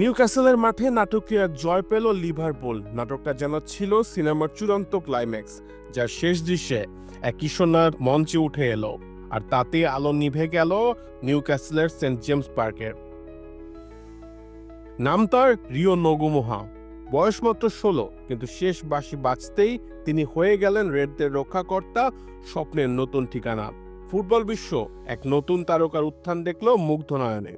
নিউক্যাসেলের মাঠে নাটকীয় এক জয় পেল লিভারপুল। নাটকটা যেন ছিল সিনেমার চূড়ান্ত ক্লাইম্যাক্স যার শেষ দৃশ্যে এক কিশোরনার মঞ্চে উঠে এলো, আর তাতে আলো নিভে গেল নিউক্যাসেলের সেন্ট জেমস পার্কের। নাম তার রিও নগুমোহা। বয়স মাত্র ষোলো, কিন্তু শেষ বাসি বাঁচতেই তিনি হয়ে গেলেন রেডদের রক্ষাকর্তা স্বপ্নের নতুন ঠিকানা। ফুটবল বিশ্ব এক নতুন তারকার উত্থান দেখল মুগ্ধ নয়নে।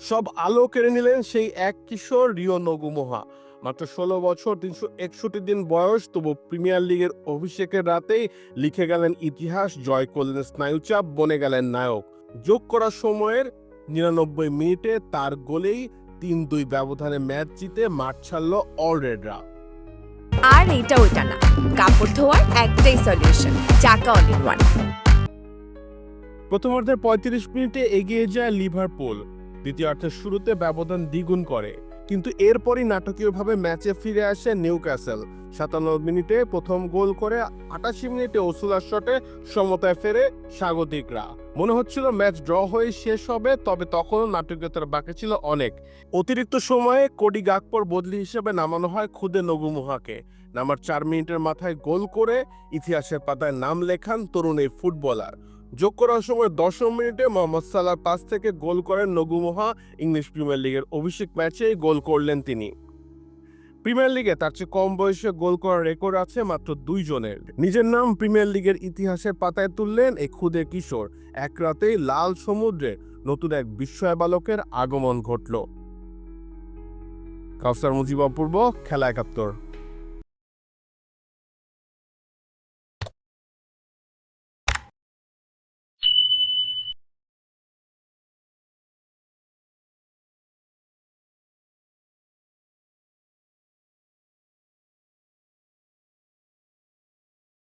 সব আলো কেড়ে নিলেন সেই এক কিশোর রিও নগুমোহা। মাত্র ষোলো বছর তিনশো একষট্টি দিন বয়স তবু প্রিমিয়ার লিগের অভিষেকের রাতেই লিখে গেলেন ইতিহাস জয় করলেন স্নায়ুচাপ বনে গেলেন নায়ক। যোগ করার সময়ের নিরানব্বই মিনিটে তার গোলেই তিন দুই ব্যবধানে ম্যাচ জিতে মাঠ ছাড়ল অলরেডরা। আর এইটা ওইটা না। কাপড় ধোয়ার একটাই সলিউশন চাকা অল ইন ওয়ান প্রথমার্ধের পঁয়ত্রিশ মিনিটে এগিয়ে যায় লিভারপুল। দ্বিতীয়ার্ধের শুরুতে ব্যবধান দ্বিগুণ করে। কিন্তু এরপরই নাটকীয়ভাবে ম্যাচে ফিরে আসে নিউ ক্যাসেল সাতান্ন মিনিটে প্রথম গোল করে আটাশি মিনিটে ওসুলার শটে সমতায় ফেরে স্বাগতিকরা। মনে হচ্ছিল ম্যাচ ড্র হয়ে শেষ হবে, তবে তখনও নাটকীয়তার বাকি ছিল অনেক। অতিরিক্ত সময়ে কোডি গাকপর বদলি হিসেবে নামানো হয় খুদে নগুমুহাকে। নামার চার মিনিটের মাথায় গোল করে ইতিহাসের পাতায় নাম লেখান তরুণ এই ফুটবলার। যোগ করার সময় দশম মিনিটে মোহাম্মদ সালার পাস থেকে গোল করেন নগুমোহা ইংলিশ প্রিমিয়ার লিগের অভিষেক ম্যাচেই গোল করলেন তিনি। প্রিমিয়ার লিগে তার চেয়ে কম বয়সে গোল করার রেকর্ড আছে মাত্র দুইজনের নিজের নাম প্রিমিয়ার লিগের ইতিহাসের পাতায় তুললেন এই ক্ষুদে কিশোর। এক রাতেই লাল সমুদ্রে নতুন এক বিস্ময় বালকের আগমন ঘটল। কাউসার মুজিব অপূর্ব, খেলা একাত্তর।